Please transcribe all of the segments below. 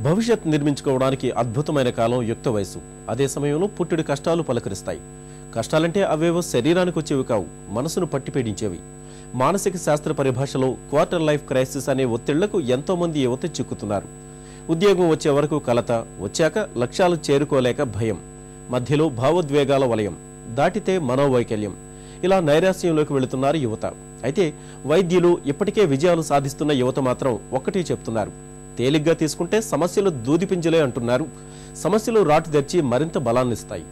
భవిష్యత్ నిర్మించుకోవడానికి అద్భుతమైన కాలం యుక్త వయసు అదే సమయంలో పుట్టుడి కష్టాలు పలకరిస్తాయి. కష్టాలంటే అవేవో శరీరానికి వచ్చేవి కావు మనసును పట్టిపీడించేవి మానసిక శాస్త్ర పరిభాషలో క్వార్టర్ లైఫ్ క్రైసిస్ అనే ఒత్తిళ్ళకు ఎంతో మంది యువత చిక్కుతున్నారు. ఉద్యోగం వచ్చే వరకు కలత వచ్చాక లక్ష్యాలు చేరుకోలేక భయం. మధ్యలో భావోద్వేగాల వలయం దాటితే మనోవైకల్యం. ఇలా నైరాశ్యంలోకి వెళుతున్నారు యువత. అయితే వైద్యులు ఇప్పటికే విజయాలు సాధిస్తున్న యువత మాత్రం ఒక్కటే చెప్తున్నారు. తేలిగ్గా తీసుకుంటే సమస్యలు దూదిపింజలే అంటున్నారు. సమస్యలు రాటు తెచ్చి మరింత బలాన్నిస్తాయి.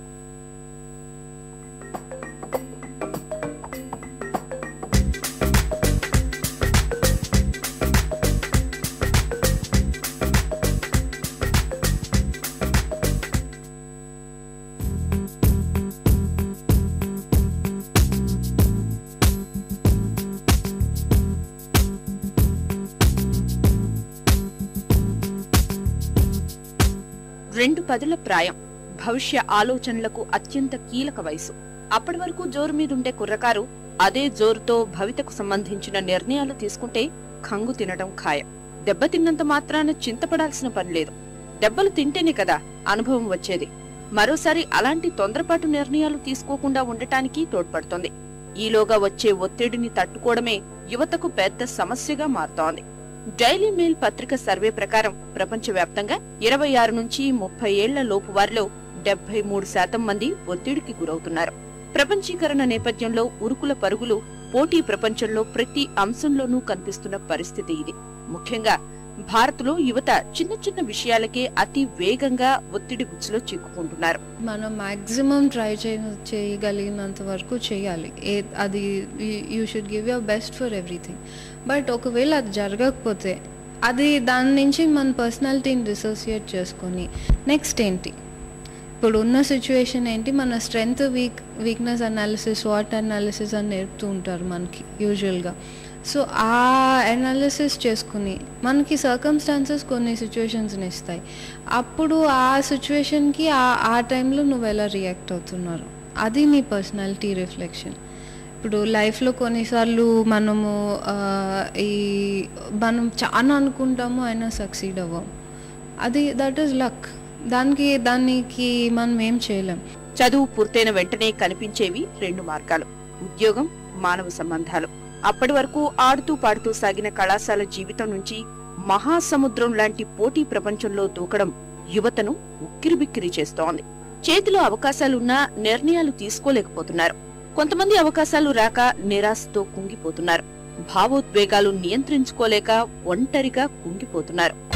రెండు పదుల ప్రాయం. భవిష్య ఆలోచనలకు అత్యంత కీలక వయసు. అప్పటి వరకు జోరు మీదుండే కుర్రకారు అదే జోరుతో భవితకు సంబంధించిన నిర్ణయాలు తీసుకుంటే కంగు తినడం ఖాయం. దెబ్బతిన్నంత మాత్రాన చింతపడాల్సిన పని లేదు. దెబ్బలు తింటేనే కదా అనుభవం వచ్చేది. మరోసారి అలాంటి తొందరపాటు నిర్ణయాలు తీసుకోకుండా ఉండటానికి తోడ్పడుతోంది. ఈలోగా వచ్చే ఒత్తిడిని తట్టుకోవడమే యువతకు పెద్ద సమస్యగా మారుతోంది. డైలీ మెయిల్ పత్రిక సర్వే ప్రకారం ప్రపంచవ్యాప్తంగా ఇరవై ఆరు నుంచి ముప్పై ఏళ్ళ లోపు వారిలో డెబ్బై మూడు శాతం మంది ఒత్తిడికి గురవుతున్నారు. ప్రపంచీకరణ నేపథ్యంలో ఉరుకుల పరుగులు పోటీ ప్రపంచంలో ప్రతి అంశంలోనూ కనిపిస్తున్న పరిస్థితి ఇది. ముఖ్యంగా భారత్లో యువత చిన్న చిన్న విషయాలకే అతి వేగంగా ఒత్తిడి గుచ్చులో చిక్కుకుంటున్నారు. మనం మాక్సిమం ట్రై చేయగలిగినంత వరకు చేయాలి. అది you should give your best for everything but ఒకవేళ అది జరగకపోతే అది దాని నుంచి మన పర్సనాలిటీని డిసోసియేట్ చేసుకొని నెక్స్ట్ ఏంటి? ఇప్పుడు ఉన్న సిచ్యువేషన్ ఏంటి? మన strength weak weakness analysis what analysis అని నేర్పుతూ ఉంటారు మనకి యూజువల్గా సో ఆ అనాలిసిస్ చేసుకుని మనకి సర్కమ్స్టాన్సెస్ కొన్ని సిచ్యువేషన్స్ని ఇస్తాయి. అప్పుడు ఆ సిచ్యువేషన్కి ఆ ఆ టైంలో నువ్వు ఎలా రియాక్ట్ అవుతున్నారు. అది నీ పర్సనాలిటీ రిఫ్లెక్షన్ ఇప్పుడు లైఫ్లో కొన్నిసార్లు మనము ఈ మనం చాలా అనుకుంటాము అయినా సక్సీడ్ అవ్వం. అది దట్ ఈస్ లక్ దానికి దానికి మనం ఏం చేయలేం. చదువు పూర్తయిన వెంటనే కనిపించేవి రెండు మార్గాలు. ఉద్యోగం మానవ సంబంధాలు. అప్పటి వరకు ఆడుతూ పాడుతూ సాగిన కళాశాల జీవితం నుంచి మహాసముద్రం లాంటి పోటీ ప్రపంచంలో దూకడం యువతను ఉక్కిరిబిక్కిరి చేస్తోంది. చేతిలో అవకాశాలున్నా నిర్ణయాలు తీసుకోలేకపోతున్నారు. కొంతమంది అవకాశాలు రాక నిరాశతో కుంగిపోతున్నారు. భావోద్వేగాలు నియంత్రించుకోలేక ఒంటరిగా కుంగిపోతున్నారు.